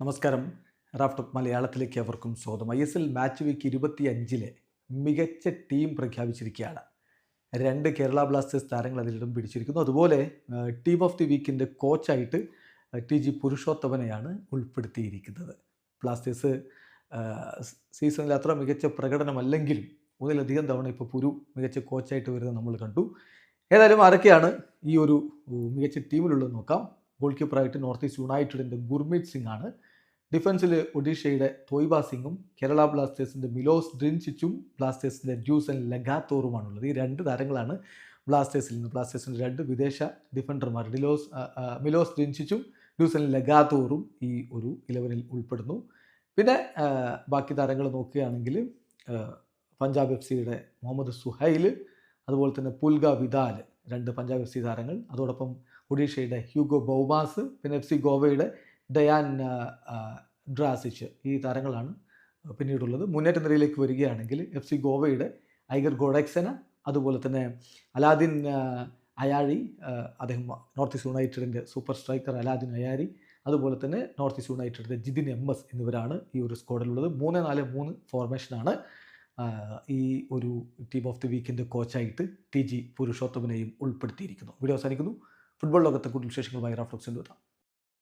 നമസ്കാരം. റാഫ്റ്റോക്ക് മലയാളത്തിലേക്ക് അവർക്കും സ്വാഗതം. I S L match week ഇരുപത്തി അഞ്ചിലെ മികച്ച ടീം പ്രഖ്യാപിച്ചിരിക്കുകയാണ്. രണ്ട് കേരള ബ്ലാസ്റ്റേഴ്സ് താരങ്ങൾ അതിലിടം പിടിച്ചിരിക്കുന്നു. അതുപോലെ ടീം ഓഫ് ദി വീക്കിന്റെ കോച്ചായിട്ട് ടി ജി പുരുഷോത്തമനെയാണ് ഉൾപ്പെടുത്തിയിരിക്കുന്നത്. ബ്ലാസ്റ്റേഴ്സ് സീസണിൽ അത്ര മികച്ച പ്രകടനമല്ലെങ്കിലും ഒന്നിലധികം തവണ ഇപ്പോൾ പുരു മികച്ച കോച്ചായിട്ട് വരുന്നത് നമ്മൾ കണ്ടു. ഏതായാലും ആരൊക്കെയാണ് ഈ ഒരു മികച്ച ടീമിലുള്ളത് നോക്കാം. ഗോൾ കീപ്പറായിട്ട് നോർത്ത് ഈസ്റ്റ് യുണൈറ്റഡിന്റെ ഗുർമീത് സിംഗ് ആണ് ഡിഫൻസിൽ ഒഡീഷയുടെ തോയ്ബ സിംഗും കേരള ബ്ലാസ്റ്റേഴ്സിന്റെ മിലോസ് ഡ്രിൻചിച്ചും ബ്ലാസ്റ്റേഴ്സിന്റെ ഡ്യൂസൻ ലഗാത്തോറുമാണുള്ളത്. ഈ രണ്ട് താരങ്ങളാണ് ബ്ലാസ്റ്റേഴ്സിൽ നിന്ന് ബ്ലാസ്റ്റേഴ്സിന്റെ രണ്ട് വിദേശ ഡിഫൻഡർമാർ ഡിലോസ് മിലോസ് ഡ്രിൻചിച്ചും ഡ്യൂസൻ ലഗാത്തോറും ഈ ഒരു ഇലവനിൽ ഉൾപ്പെടുന്നു. പിന്നെ ബാക്കി താരങ്ങൾ നോക്കുകയാണെങ്കിൽ പഞ്ചാബ് എഫ് സിയുടെ മുഹമ്മദ് സുഹൈൽ അതുപോലെ തന്നെ പുൽഗ വിദാൽ. രണ്ട് പഞ്ചാബ് എഫ് സി താരങ്ങൾ. അതോടൊപ്പം ഒഡീഷയുടെ ഹ്യൂഗോ ബൗമാസ് പിന്നെ എഫ് സി ഗോവയുടെ ഡയാൻ ഡ്രാസിച്ച് ഈ താരങ്ങളാണ് പിന്നീടുള്ളത്. മുന്നേറ്റ നിരയിലേക്ക് വരികയാണെങ്കിൽ എഫ് സി ഗോവയുടെ ഐഗർ ഗോഡക്സന അതുപോലെ തന്നെ അലാദിൻ അയാഴി അദ്ദേഹം നോർത്ത് ഈസ്റ്റ് യുണൈറ്റഡിന്റെ സൂപ്പർ സ്ട്രൈക്കർ അലാദിൻ അയാരി അതുപോലെ തന്നെ നോർത്ത് ഈസ്റ്റ് യുണൈറ്റഡിന്റെ ജിതിൻ എം എസ് എന്നിവരാണ് ഈ ഒരു സ്ക്വാഡിലുള്ളത്. മൂന്ന് നാല് മൂന്ന് ഫോർമേഷനാണ് ഈ ഒരു ടീം ഓഫ് ദി വീക്കിന്റെ കോച്ചായിട്ട് ടി ജി പുരുഷോത്തമനെയും ഉൾപ്പെടുത്തിയിരിക്കുന്നു. വീഡിയോ അവസാനിക്കുന്നു. ഫുട്ബോൾ ലോകത്തെ കൂടുതൽ വിശേഷങ്ങളുമായി റാഫ്ലോക്സിന്റെ എത്താം